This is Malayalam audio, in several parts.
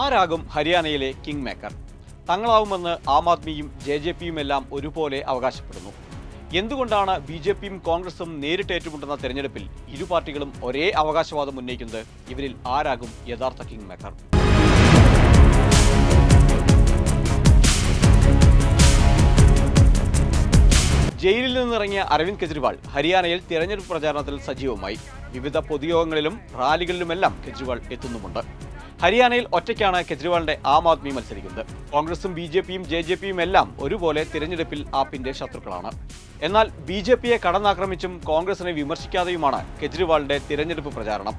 ആരാകും ഹരിയാനയിലെ കിങ് മേക്കർ തങ്ങളാവുമെന്ന് ആം ആദ്മിയും ജെ ജെ പിയും എല്ലാം ഒരുപോലെ അവകാശപ്പെടുന്നു. എന്തുകൊണ്ടാണ് ബി ജെ പിയും കോൺഗ്രസും നേരിട്ട് ഏറ്റുമുട്ടുന്ന തെരഞ്ഞെടുപ്പിൽ ഇരു പാർട്ടികളും ഒരേ അവകാശവാദം ഉന്നയിക്കുന്നത്? ഇവരിൽ ആരാകും യഥാർത്ഥ കിങ് മേക്കർ ജയിലിൽ നിന്നിറങ്ങിയ അരവിന്ദ് കെജ്രിവാൾ ഹരിയാനയിൽ തിരഞ്ഞെടുപ്പ് പ്രചാരണത്തിൽ സജീവമായി. വിവിധ പൊതുയോഗങ്ങളിലും റാലികളിലുമെല്ലാം കെജ്രിവാൾ എത്തുന്നുമുണ്ട്. ഹരിയാനയിൽ ഒറ്റയ്ക്കാണ് കെജ്രിവാളിന്റെ ആം ആദ്മി മത്സരിക്കുന്നത്. കോൺഗ്രസും ബി ജെ പിയും ജെ ജെ പിയും എല്ലാം ഒരുപോലെ തിരഞ്ഞെടുപ്പിൽ ആപ്പിന്റെ ശത്രുക്കളാണ്. എന്നാൽ ബി ജെ പിയെ കടന്നാക്രമിച്ചും കോൺഗ്രസിനെ വിമർശിക്കാതെയുമാണ് കെജ്രിവാളിന്റെ തിരഞ്ഞെടുപ്പ് പ്രചാരണം.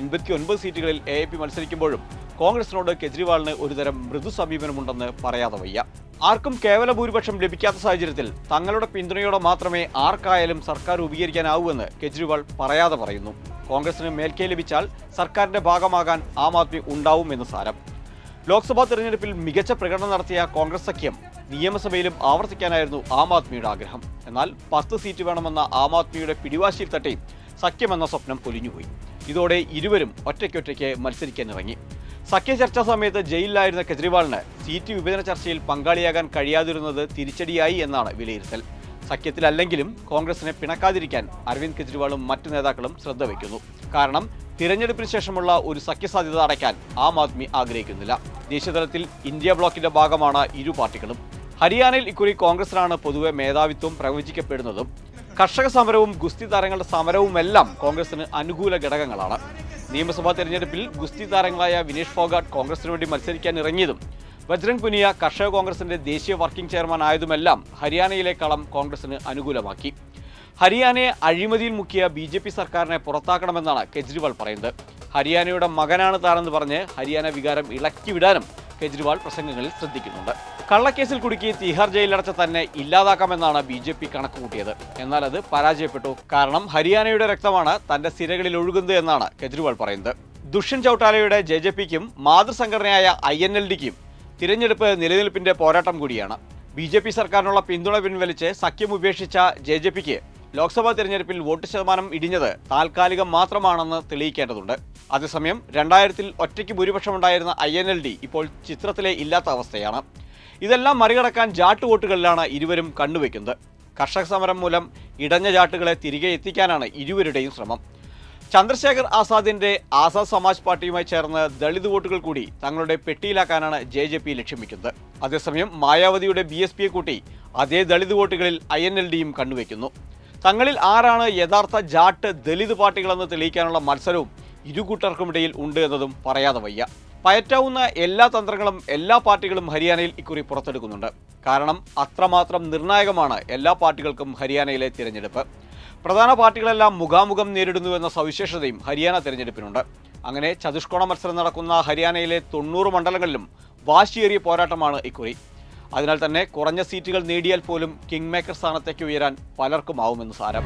എൺപത്തി ഒൻപത് സീറ്റുകളിൽ എ പി മത്സരിക്കുമ്പോഴും കോൺഗ്രസിനോട് കെജ്രിവാളിന് ഒരുതരം മൃദു സമീപനമുണ്ടെന്ന് പറയാതെ വയ്യ. ആർക്കും കേവല ഭൂരിപക്ഷം ലഭിക്കാത്ത സാഹചര്യത്തിൽ തങ്ങളുടെ പിന്തുണയോടെ മാത്രമേ ആർക്കായാലും സർക്കാർ രൂപീകരിക്കാനാവൂവെന്ന് കെജ്രിവാൾ പറയാതെ പറയുന്നു. കോൺഗ്രസിന് മേൽക്കൈ ലഭിച്ചാൽ സർക്കാരിന്റെ ഭാഗമാകാൻ ആം ആദ്മി ഉണ്ടാവുമെന്ന് സാരം. ലോക്സഭാ തെരഞ്ഞെടുപ്പിൽ മികച്ച പ്രകടനം നടത്തിയ കോൺഗ്രസ് സഖ്യം നിയമസഭയിലും ആവർത്തിക്കാനായിരുന്നു ആം ആദ്മിയുടെ ആഗ്രഹം. എന്നാൽ പത്ത് സീറ്റ് വേണമെന്ന ആം ആദ്മിയുടെ പിടിവാശിയിൽ തട്ടി സഖ്യമെന്ന സ്വപ്നം പൊലിഞ്ഞുപോയി ഇതോടെ ഇരുവരും ഒറ്റയ്ക്കൊറ്റയ്ക്ക് മത്സരിക്കാനിറങ്ങി. സഖ്യ ചർച്ചാ സമയത്ത് ജയിലിലായിരുന്ന കെജ്രിവാളിന് സീറ്റ് വിഭജന ചർച്ചയിൽ പങ്കാളിയാകാൻ കഴിയാതിരുന്നത് തിരിച്ചടിയായി എന്നാണ് വിലയിരുത്തൽ. സഖ്യത്തിലല്ലെങ്കിലും കോൺഗ്രസിനെ പിണക്കാതിരിക്കാൻ അരവിന്ദ് കെജ്രിവാളും മറ്റു നേതാക്കളും ശ്രദ്ധ വയ്ക്കുന്നു. കാരണം തിരഞ്ഞെടുപ്പിന് ശേഷമുള്ള ഒരു സഖ്യസാധ്യത അടയ്ക്കാൻ ആം ആദ്മി ആഗ്രഹിക്കുന്നില്ല. ദേശീയതലത്തിൽ ഇന്ത്യ ബ്ലോക്കിന്റെ ഭാഗമാണ് ഇരു പാർട്ടികളും. ഹരിയാനയിൽ ഇക്കുറി കോൺഗ്രസിനാണ് പൊതുവെ മേധാവിത്വം പ്രവചിക്കപ്പെടുന്നതും കർഷക സമരവും ഗുസ്തി താരങ്ങളുടെ സമരവുമെല്ലാം കോൺഗ്രസിന് അനുകൂല ഘടകങ്ങളാണ്. നിയമസഭാ തെരഞ്ഞെടുപ്പിൽ ഗുസ്തി താരങ്ങളായ വിനേഷ് ഫോഗാട്ട് കോൺഗ്രസിനു വേണ്ടി മത്സരിക്കാൻ ഇറങ്ങിയതും ബജ്രംഗ് പുനിയ കർഷക കോൺഗ്രസിന്റെ ദേശീയ വർക്കിംഗ് ചെയർമാൻ ആയതുമെല്ലാം ഹരിയാനയിലെ കളം കോൺഗ്രസിന് അനുകൂലമാക്കി. ഹരിയാനയെ അഴിമതിയിൽ മുക്കിയ ബി ജെ പി സർക്കാരിനെ പുറത്താക്കണമെന്നാണ് കെജ്രിവാൾ പറയുന്നത്. ഹരിയാനയുടെ മകനാണ് താനെന്ന് പറഞ്ഞ് ഹരിയാന വികാരം ഇളക്കിവിടാനും കെജ്രിവാൾ പ്രസംഗങ്ങളിൽ ശ്രദ്ധിക്കുന്നുണ്ട്. കള്ളക്കേസിൽ കുടുക്കി തിഹാർ ജയിലടച്ച തന്നെ ഇല്ലാതാക്കാമെന്നാണ് ബി ജെ പി കണക്കുകൂട്ടിയത് എന്നാൽ അത് പരാജയപ്പെട്ടു. കാരണം ഹരിയാനയുടെ രക്തമാണ് തന്റെ സിരകളിൽ ഒഴുകുന്നത് എന്നാണ് കെജ്രിവാൾ പറയുന്നത്. ദുഷ്യൻ ചൌട്ടാലയുടെ ജെ ജെ പിക്കും മാതൃസംഘടനയായ ഐ എൻ എൽ ഡിക്കും തിരഞ്ഞെടുപ്പ് നിലനിൽപ്പിന്റെ പോരാട്ടം കൂടിയാണ്. ബി ജെ പി സർക്കാരിനുള്ള പിന്തുണ പിൻവലിച്ച് സഖ്യം ഉപേക്ഷിച്ച ജെ ജെ പിക്ക് ലോക്സഭാ തിരഞ്ഞെടുപ്പിൽ വോട്ട് ശതമാനം ഇടിഞ്ഞത് താൽക്കാലികം മാത്രമാണെന്ന് തെളിയിക്കേണ്ടതുണ്ട്. അതേസമയം രണ്ടായിരത്തിൽ ഒറ്റയ്ക്ക് ഭൂരിപക്ഷമുണ്ടായിരുന്ന ഐ എൻ എൽ ഡി ഇപ്പോൾ ചിത്രത്തിലെ ഇല്ലാത്ത അവസ്ഥയാണ്. ഇതെല്ലാം മറികടക്കാൻ ജാട്ട് വോട്ടുകളിലാണ് ഇരുവരും കണ്ണുവെക്കുന്നത് കർഷക സമരം മൂലം ഇടഞ്ഞ ജാട്ടുകളെ തിരികെ എത്തിക്കാനാണ് ഇരുവരുടെയും ശ്രമം. ചന്ദ്രശേഖർ ആസാദിന്റെ ആസാദ് സമാജ് പാർട്ടിയുമായി ചേർന്ന് ദളിത് വോട്ടുകൾ കൂടി തങ്ങളുടെ പെട്ടിയിലാക്കാനാണ് ജെ ജെ പി ലക്ഷ്യം വെക്കുന്നത്. അതേസമയം മായാവതിയുടെ ബി എസ് പിയെ കൂട്ടി അതേ ദളിത് വോട്ടുകളിൽ ഐ എൻ എൽ ഡിയും കണ്ണുവെക്കുന്നു തങ്ങളിൽ ആരാണ് യഥാർത്ഥ ജാട്ട് ദളിത് പാർട്ടികളെന്ന് തെളിയിക്കാനുള്ള മത്സരവും ഇരു കൂട്ടർക്കുമിടയിൽ ഉണ്ട് എന്നതും പറയാതെ വയ്യ. പയറ്റാവുന്ന എല്ലാ തന്ത്രങ്ങളും എല്ലാ പാർട്ടികളും ഹരിയാനയിൽ ഇക്കുറി പുറത്തെടുക്കുന്നുണ്ട്. കാരണം അത്രമാത്രം നിർണായകമാണ് എല്ലാ പാർട്ടികൾക്കും ഹരിയാനയിലെ തിരഞ്ഞെടുപ്പ്. പ്രധാന പാർട്ടികളെല്ലാം മുഖാമുഖം നേരിടുന്നുവെന്ന സവിശേഷതയും ഹരിയാന തെരഞ്ഞെടുപ്പിനുണ്ട്. അങ്ങനെ ചതുഷ്കോണ മത്സരം നടക്കുന്ന ഹരിയാനയിലെ തൊണ്ണൂറ് മണ്ഡലങ്ങളിലും വാശിയേറിയ പോരാട്ടമാണ് ഇക്കുറി. അതിനാൽ തന്നെ കുറഞ്ഞ സീറ്റുകൾ നേടിയാൽ പോലും കിങ് മേക്കർ സ്ഥാനത്തേക്ക് ഉയരാൻ പലർക്കും ആവുമെന്ന് സാരം.